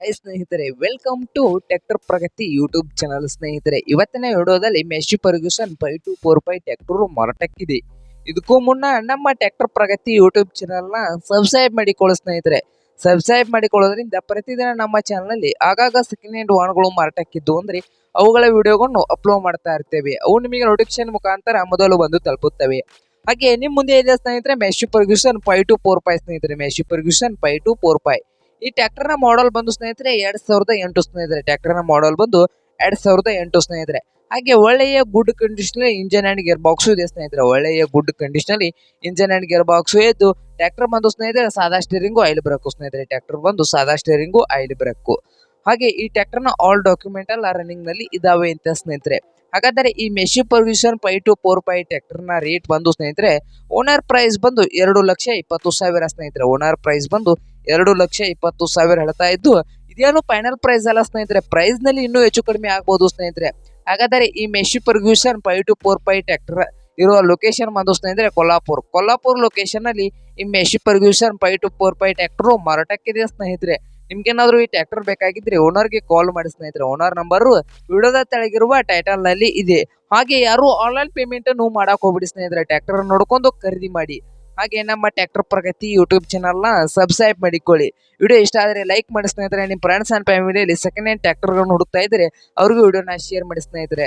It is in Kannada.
ಸ್ನೇಹಿತರೆ welcome to tractor Pragati YouTube channel ಸ್ನೇಹಿತರೆ. ಇವತ್ತಿನ ವಿಡಿಯೋದಲ್ಲಿ Massey Ferguson five two four five tractor ಮಾರಾಟಕ್ಕಿದೆ. ಇದಕ್ಕೂ ಮುನ್ನ ನಮ್ಮ ಟ್ಯಾಕ್ಟರ್ ಪ್ರಗತಿ ಯೂಟ್ಯೂಬ್ ಚಾನಲ್ನ ಸಬ್ಸ್ಕ್ರೈಬ್ ಮಾಡಿಕೊಳ್ಳೋ ಸ್ನೇಹಿತರೆ. ಸಬ್ಸ್ಕ್ರೈಬ್ ಮಾಡಿಕೊಳ್ಳೋದ್ರಿಂದ ಪ್ರತಿದಿನ ನಮ್ಮ ಚಾನಲ್ನಲ್ಲಿ ಆಗಾಗ ಸೆಕೆಂಡ್ ಹ್ಯಾಂಡ್ ವಾಹನಗಳು ಮಾರಾಟಕ್ಕಿದ್ದು ಅಂದರೆ ಅವುಗಳ ವಿಡಿಯೋಗಳನ್ನು ಅಪ್ಲೋಡ್ ಮಾಡ್ತಾ ಇರ್ತೇವೆ. ಅವು ನಿಮಗೆ ನೋಟಿಫಿಕೇಶನ್ ಮುಖಾಂತರ ಮೊದಲು ಬಂದು ತಲುಪುತ್ತವೆ. ಹಾಗೆ ನಿಮ್ಮ ಮುಂದೆ ಇದೆ ಸ್ನೇಹಿತರೆ Massey Ferguson five two four five ಸ್ನೇಹಿತರೆ. Massey Ferguson five two four five ಈ ಟ್ರ್ಯಾಕ್ಟರ್ನ ಮಾಡಲ್ ಬಂದು ಸ್ನೇಹಿತರೆ ಎರಡ್ ಸಾವಿರದ ಎಂಟು ಸ್ನೇಹಿತರೆ. ಟ್ರ್ಯಾಕ್ಟರ್ನ ಮಾಡಲ್ ಬಂದು ಎರಡ್ ಸಾವಿರದ ಎಂಟು ಸ್ನೇಹಿತರೆ. ಹಾಗೆ ಒಳ್ಳೆಯ good condition engine and gear box ಇದೆ ಸ್ನೇಹಿತರೆ. ಒಳ್ಳೆಯ good condition engine and gear box ಇದ್ದು, ಟ್ರ್ಯಾಕ್ಟರ್ ಬಂದು ಸ್ನೇಹಿತರೆ, ಸಾದಾ ಸ್ಟೇರಿಂಗು ಆಯಿಲ್ ಬ್ರೇಕು ಸ್ನೇಹಿತರೆ. ಟ್ರ್ಯಾಕ್ಟರ್ ಬಂದು ಸಾದಾ ಸ್ಟೇರಿಂಗು ಆಯಿಲ್ ಬ್ರೇಕು ಹಾಗೆ ಈ ಟ್ರ್ಯಾಕ್ಟರ್ನ ಆಲ್ ಡಾಕ್ಯುಮೆಂಟ್ ಎಲ್ಲ ರನ್ನಿಂಗ್ನಲ್ಲಿ ಇದಾವೆ ಅಂತ ಸ್ನೇಹಿತರೆ. ಹಾಗಾದರೆ ಈ Massey Ferguson five two four ಫೈವ್ನ rate ಬಂದು ಸ್ನೇಹಿತರೆ ಓನರ್ ಪ್ರೈಸ್ ಬಂದು ಎರಡು ಲಕ್ಷ ಇಪ್ಪತ್ತು ಸಾವಿರ ಸ್ನೇಹಿತರೆ. ಓನರ್ ಪ್ರೈಸ್ ಬಂದು ಎರಡು ಲಕ್ಷ ಇಪ್ಪತ್ತು ಸಾವಿರ ಹೇಳ್ತಾ ಇದ್ದು, ಇದೇನು ಫೈನಲ್ ಪ್ರೈಸ್ ಅಲ್ಲ ಸ್ನೇಹಿತರೆ. ಪ್ರೈಸ್ನಲ್ಲಿ ಇನ್ನೂ ಹೆಚ್ಚು ಕಡಿಮೆ ಆಗ್ಬೋದು ಸ್ನೇಹಿತರೆ. ಹಾಗಾದರೆ ಈ Massey Ferguson five two four five tractor ಇರುವ ಲೊಕೇಶನ್ ಬಂದು ಸ್ನೇಹಿತರೆ ಕೊಲ್ಲಾಪುರ್. ಕೊಲ್ಲಾಪುರ್ ಲೊಕೇಶನ್ ಅಲ್ಲಿ ಈ Massey Ferguson five two four five tractor ಮಾರಾಟಕ್ಕಿದೆ ಸ್ನೇಹಿತರೆ? ನಿಮ್ಗೇನಾದ್ರೂ ಈ ಟ್ರ್ಯಾಕ್ಟರ್ ಬೇಕಾಗಿದ್ರೆ ಓನರ್ಗೆ ಕಾಲ್ ಮಾಡಿ ಸ್ನೇಹಿತರೆ. ಓನರ್ ನಂಬರ್ ವಿಡಿಯೋದ ತೆಳಗಿರುವ ಟೈಟಲ್ನಲ್ಲಿ ಇದೆ. ಹಾಗೆ ಯಾರು ಆನ್ಲೈನ್ ಪೇಮೆಂಟ್ ಅನ್ನು ಮಾಡಕ್ ಹೋಗ್ಬಿಡಿ ಸ್ನೇಹಿತರೆ. ಟ್ರ್ಯಾಕ್ಟರ್ ನೋಡ್ಕೊಂಡು ಖರೀದಿ ಮಾಡಿ. ಹಾಗೆ ನಮ್ಮ ಟ್ರ್ಯಾಕ್ಟರ್ ಪ್ರಗತಿ ಯೂಟ್ಯೂಬ್ ಚಾನಲ್ನ ಸಬ್ಸ್ಕ್ರೈಬ್ ಮಾಡಿಕೊಳ್ಳಿ. ವಿಡಿಯೋ ಇಷ್ಟ ಆದರೆ ಲೈಕ್ ಮಾಡಿ ಸ್ನೇಹಿತರೆ. ನಿಮ್ಮ ಫ್ರೆಂಡ್ಸ್ ಅಂಡ್ ಫ್ಯಾಮಿಲಿಯಲ್ಲಿ ಸೆಕೆಂಡ್ ಹ್ಯಾಂಡ್ ಟ್ರ್ಯಾಕ್ಟರ್ ಹುಡುಕ್ತಾ ಇದ್ರೆ ಅವ್ರಿಗೂ ವಿಡಿಯೋನ ಶೇರ್ ಮಾಡಿ ಸ್ನೇಹಿತರೆ.